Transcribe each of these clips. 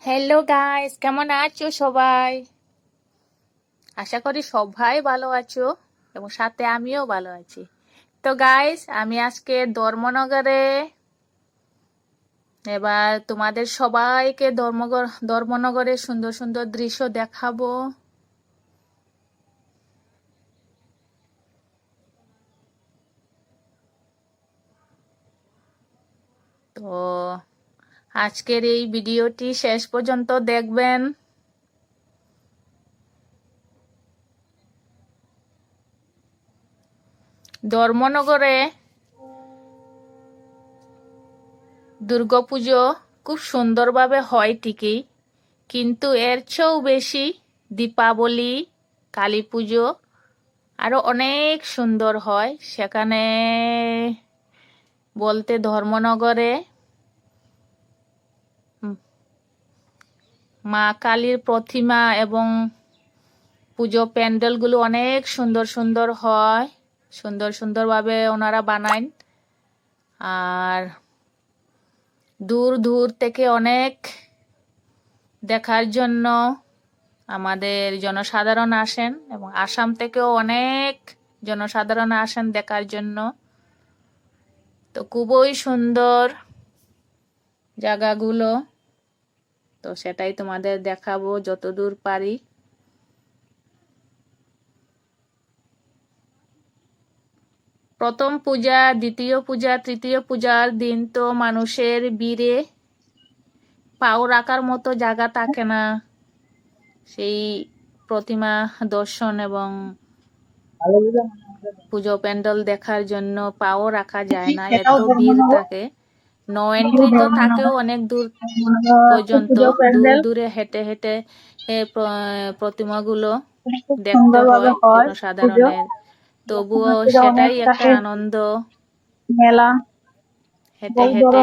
Hello guys কেমন আছো সবাই? আশা করি সবাই ভালো আছো এবং সাথে আমিও ভালো আছি। তো গাইস আমি আজকে ধর্মনগরে এবার তোমাদের সবাইকে ধর্মগর, ধর্মনগরের সুন্দর সুন্দর দৃশ্য দেখাবো। তো আজকের এই ভিডিওটি শেষ পর্যন্ত দেখবেন। ধর্মনগরে দুর্গাপুজো খুব সুন্দরভাবে হয় ঠিকই, কিন্তু এর চেয়েও বেশি দীপাবলি, কালী পুজো আরও অনেক সুন্দর হয়। সেখানে বলতে ধর্মনগরে মা কালীর প্রতিমা এবং পুজো প্যান্ডেলগুলো অনেক সুন্দর সুন্দর হয়। সুন্দর সুন্দরভাবে ওনারা বানায়। আর দূর দূর থেকে অনেক দেখার জন্য আমাদের জনসাধারণ আসেন এবং আসাম থেকেও অনেক জনসাধারণ আসেন দেখার জন্য। তো খুবই সুন্দর জায়গাগুলো। তো সেটাই তোমাদের দেখাবো যতদূর পারি। প্রথম পূজা দ্বিতীয় পূজা তৃতীয় পূজার দিন তো মানুষের বীরে পাও রাখার মতো জায়গা থাকে না। সেই প্রতিমা দর্শন এবং পুজো প্যান্ডেল দেখার জন্য পাও রাখা যায় না। এত ভিড় থাকে। নো এন্ট্রি তো থাকেও অনেক দূর পর্যন্ত দূর দূরে হেঁটে হেঁটে প্রতিমাগুলো দেখতে হয় সাধারণের তবুও সেটাই একটা আনন্দ। মেলা। হেঁটে হেঁটে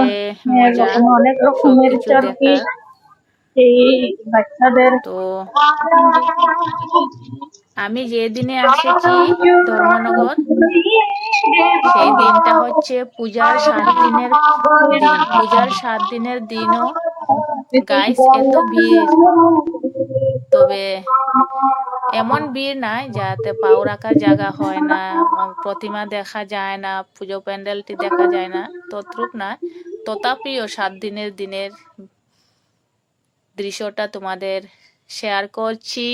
মজা অনেক রকমের চরকি এই বাচ্চাদের। তো আমি যে দিনে আসেছি ধর্মনগর, সেই দিনটা হচ্ছে পূজার সাত দিনের পূজার সাত দিনের দিনও গাইস এত ভিড়। তবে এমন ভিড় নাই যাতে পাও রাখার জায়গা হয় না প্রতিমা দেখা যায় না, পুজো প্যান্ডেলটি দেখা যায় না, তদ্রুপ না। তথাপিও সাত দিনের দিনের দৃশ্যটা তোমাদের শেয়ার করছি।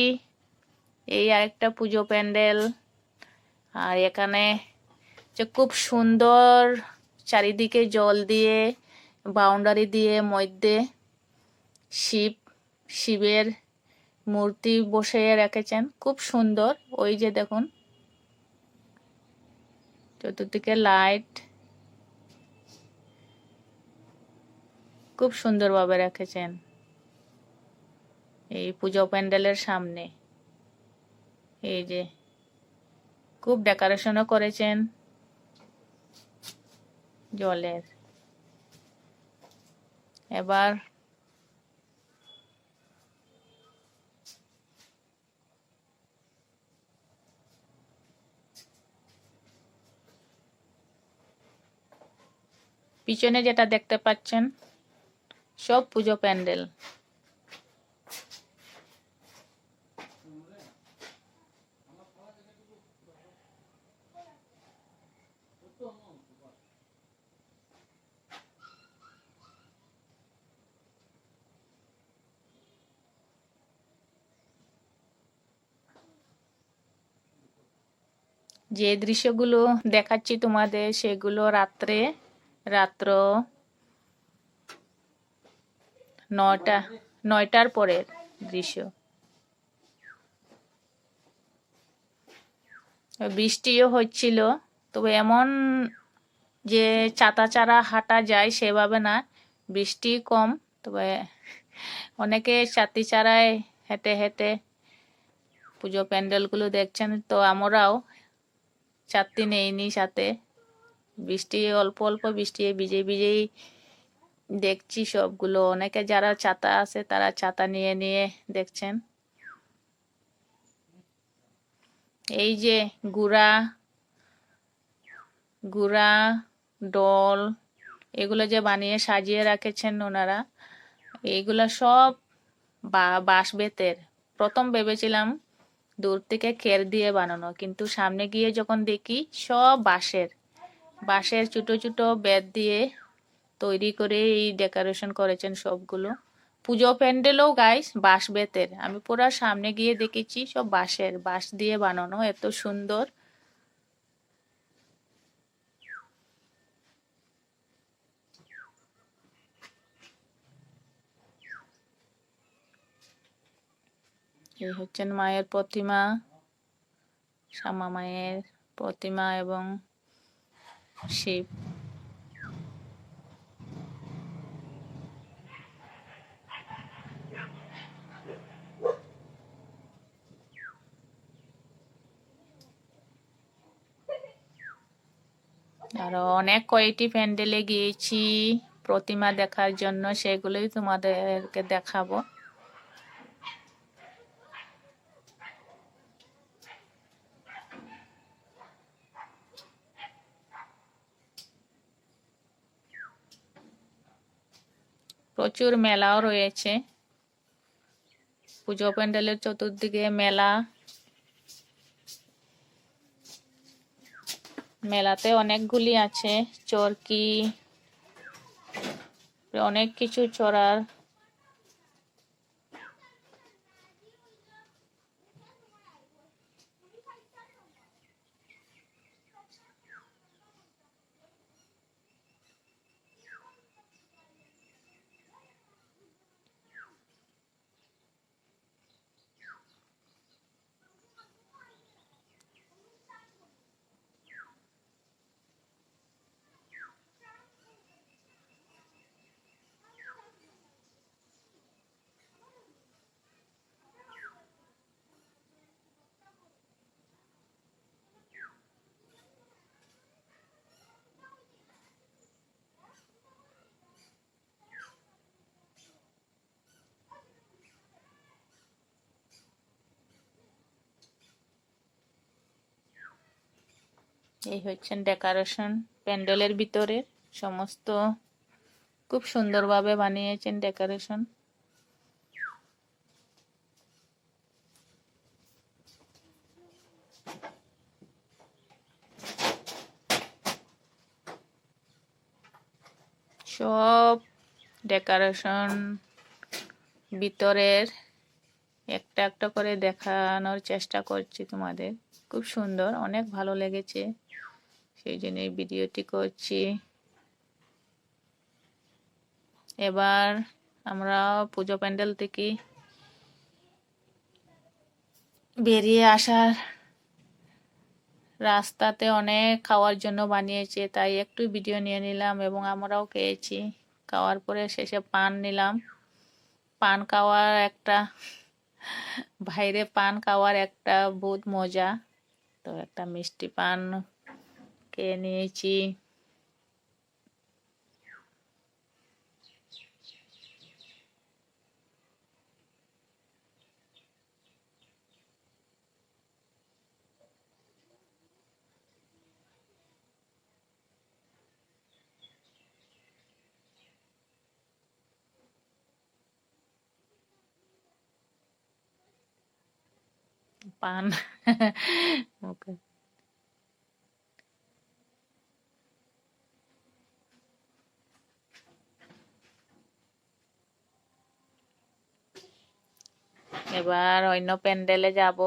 এই আরেকটা পুজো প্যান্ডেল। আর এখানে যে খুব সুন্দর চারিদিকে জল দিয়ে, বাউন্ডারি দিয়ে মধ্যে শিব, শিবের মূর্তি বসিয়ে রেখেছেন। খুব সুন্দর। ওই যে দেখুন, চতুর্দিকে লাইট। খুব সুন্দরভাবে রেখেছেন এই পুজো প্যান্ডেলের সামনে। এই যে খুব ডেকোরেশনও করেছেন। জলের। এবার পিছনে যেটা দেখতে পাচ্ছেন সব পুজো প্যান্ডেল। যে দৃশ্যগুলো দেখাচ্ছি তোমাদের সেগুলো রাত্রে, রাত্র নটা নয়টার পরের দৃশ্য। বৃষ্টিও হচ্ছিল, তবে এমন যে চাতা চারা হাঁটা যায় সেভাবে না, বৃষ্টি কম, তবে অনেকে চাতি চারায় হেঁটে হেঁটে পুজো প্যান্ডেলগুলো দেখছেন, তো আমরাও চারটি নেইনি সাথে। বৃষ্টি, অল্প অল্প বৃষ্টি ভিজে ভিজেই দেখছি সবগুলো। অনেকে যারা ছাতা আছে, তারা ছাতা নিয়ে নিয়ে দেখছেন। এই যে গুড়া গুড়া, ডল, এগুলো যে বানিয়ে সাজিয়ে রাখেছেন ওনারা, এইগুলা সব বাঁশ বেতের। প্রথম ভেবেছিলাম দূর থেকে খের দিয়ে বানানো। কিন্তু সামনে গিয়ে যখন দেখি সব বাঁশের বাঁশের ছোট ছোট বেত দিয়ে তৈরি করে এই ডেকোরেশন করেছেন সবগুলো। পুজো প্যান্ডেলও গাইস বাঁশ বেতের। আমি পুরা সামনে গিয়ে দেখেছি সব বাঁশের, বাঁশ দিয়ে বানানো, এত সুন্দর। এই হচ্ছেন মায়ের প্রতিমা, শ্যামা মায়ের প্রতিমা এবং শিব। আরও অনেক কয়েকটি প্যান্ডেলে গিয়েছি, প্রতিমা দেখার জন্য সেগুলোই তোমাদেরকে দেখাবো। প্রচুর মেলাও রয়েছে। পুজো প্যান্ডেলের চতুর্দিকে মেলা। মেলাতে অনেকগুলি আছে চরকি অনেক কিছু চড়ার এই হচ্ছেন ডেকোরেশন। প্যান্ডেলের ভিতরে সমস্ত খুব সুন্দরভাবে বানিয়েছেন ডেকোরেশন। সব ডেকোরেশন ভিতরের একটা একটা করে দেখানোর চেষ্টা করছি তোমাদের। খুব সুন্দর, অনেক ভালো লেগেছে। সেই জন্য এই ভিডিওটি করছি। এবার আমরা পুজো প্যান্ডেল থেকে বেরিয়ে আসার রাস্তাতে অনেক খাওয়ার জন্য বানিয়েছে, তাই একটু ভিডিও নিয়ে নিলাম এবং আমরাও খেয়েছি। খাওয়ার পরে শেষে পান নিলাম। পান খাওয়ার একটা বাইরে পান খাওয়ার একটা বহুত মজা। তো একটা মিষ্টি পান খেয়ে নিয়েছি। পান ওকে এবার অন্য প্যান্ডেলে যাব।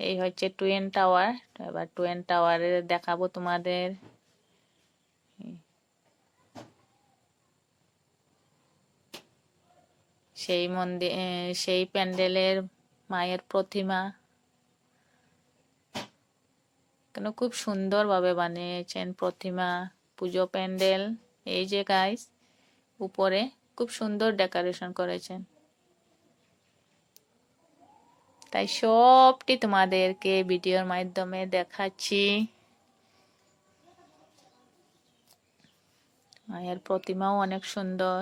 এই হচ্ছে টুয়েন টাওয়ার। এবার টুয়েন টাওয়ারে দেখাবো তোমাদের। সেই মন্দির সেই প্যান্ডেলের মায়ের প্রতিমা। কেন খুব সুন্দরভাবে বানিয়েছেন প্রতিমা, পুজো প্যান্ডেল। এই যে গাইস উপরে খুব সুন্দর ডেকোরেশন করেছেন। তাই সবটি তোমাদেরকে ভিডিওর মাধ্যমে দেখাচ্ছি। মায়ের প্রতিমাও অনেক সুন্দর।